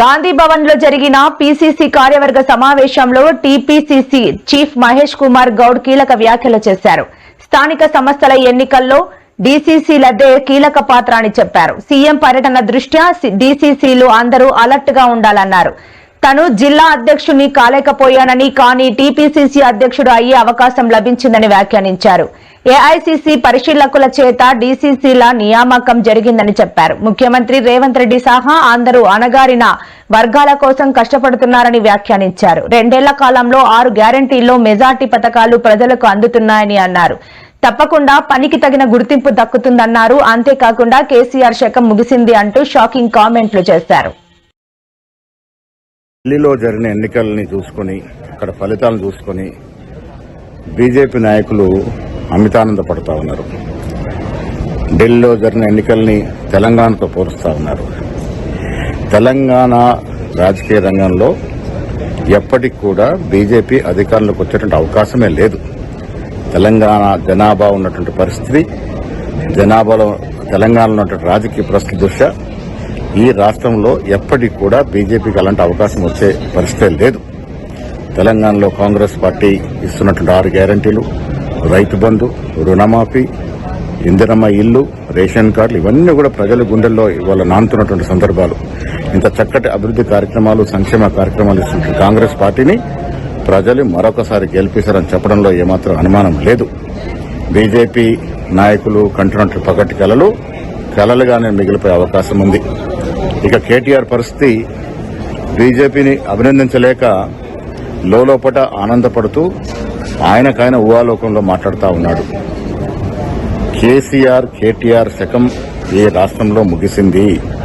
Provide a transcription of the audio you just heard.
గాంధీ భవన్లో జరిగిన పీసీసీ కార్యవర్గ సమావేశంలో టీపీసీసీ చీఫ్ మహేష్ కుమార్ గౌడ్ కీలక వ్యాఖ్యలు చేశారు. స్థానిక సంస్థల ఎన్నికల్లో డీసీసీలదే కీలక పాత్ర అని చెప్పారు. సీఎం పర్యటన దృష్ట్యా డీసీసీలు అందరూ అలర్ట్గా ఉండాలన్నారు. తను జిల్లా అధ్యక్షుని కాలేకపోయానని కానీ టీపీసీసీ అధ్యక్షుడు అయ్యే అవకాశం లభించిందని వ్యాఖ్యానించారు. ఏఐసిసి పరిశీలకుల చేత డీసీసీల నియామకం జరిగిందని చెప్పారు. ముఖ్యమంత్రి రేవంత్ రెడ్డి సహా అందరూ అణగారిన వర్గాల కోసం కష్టపడుతున్నారని వ్యాఖ్యానించారు. రెండేళ్ళ కాలంలో ఆరు గ్యారంటీల్లో మెజార్టీ పథకాలు ప్రజలకు అందుతున్నాయని అన్నారు. తప్పకుండా పనికి తగిన గుర్తింపు దక్కుతుందన్నారు. అంతేకాకుండా కేసీఆర్ శకం ముగిసింది అంటూ షాకింగ్ కామెంట్లు చేశారు. ఢిల్లీలో జరిగిన ఎన్నికల్ని చూసుకుని అక్కడ ఫలితాలను చూసుకుని బీజేపీ నాయకులు అమితానంద పడుతూ ఉన్నారు ఢిల్లీలో జరిగిన ఎన్నికల్ని తెలంగాణతో పోలుస్తూ ఉన్నారు తెలంగాణ రాజకీయ రంగంలో ఎప్పటికి కూడా బీజేపీ అధికారంలోకి వచ్చేటువంటి అవకాశమే లేదు. తెలంగాణ జనాభా ఉన్నటువంటి పరిస్థితి జనాభాలో తెలంగాణలో ఉన్నటువంటి రాజకీయ పరిస్థితి దృష్ట్యా ఈ రాష్ట్రంలో ఎప్పటికి కూడా బీజేపీకి అలాంటి అవకాశం వచ్చే పరిస్థితే లేదు. తెలంగాణలో కాంగ్రెస్ పార్టీ ఇస్తున్నటువంటి ఆరు గ్యారంటీలు రైతు బంధు రుణమాఫీ ఇందిరమ్మ ఇల్లు రేషన్ కార్డులు ఇవన్నీ కూడా ప్రజల గుండెల్లో ఇవాళ నానుతున్నటువంటి సందర్భాలు. ఇంత చక్కటి అభివృద్ధి కార్యక్రమాలు సంక్షేమ కార్యక్రమాలు ఇస్తున్న కాంగ్రెస్ పార్టీని ప్రజలు మరొకసారి గెలిపిస్తారని చెప్పడంలో ఏమాత్రం అనుమానం లేదు. బీజేపీ నాయకులు కంటున్నట్టు పగటి కలలు కలలుగానే మిగిలిపోయే అవకాశం ఉంది. ఇక కేటీఆర్ పరిస్థితి బీజేపీని అభినందించలేక లోపట ఆనందపడుతూ ఆయనకాయన ఊహాలోకంలో మాట్లాడుతూ ఉన్నాడు. కేసీఆర్ కేటీఆర్ శకం ఈ రాష్ట్రంలో ముగిసింది?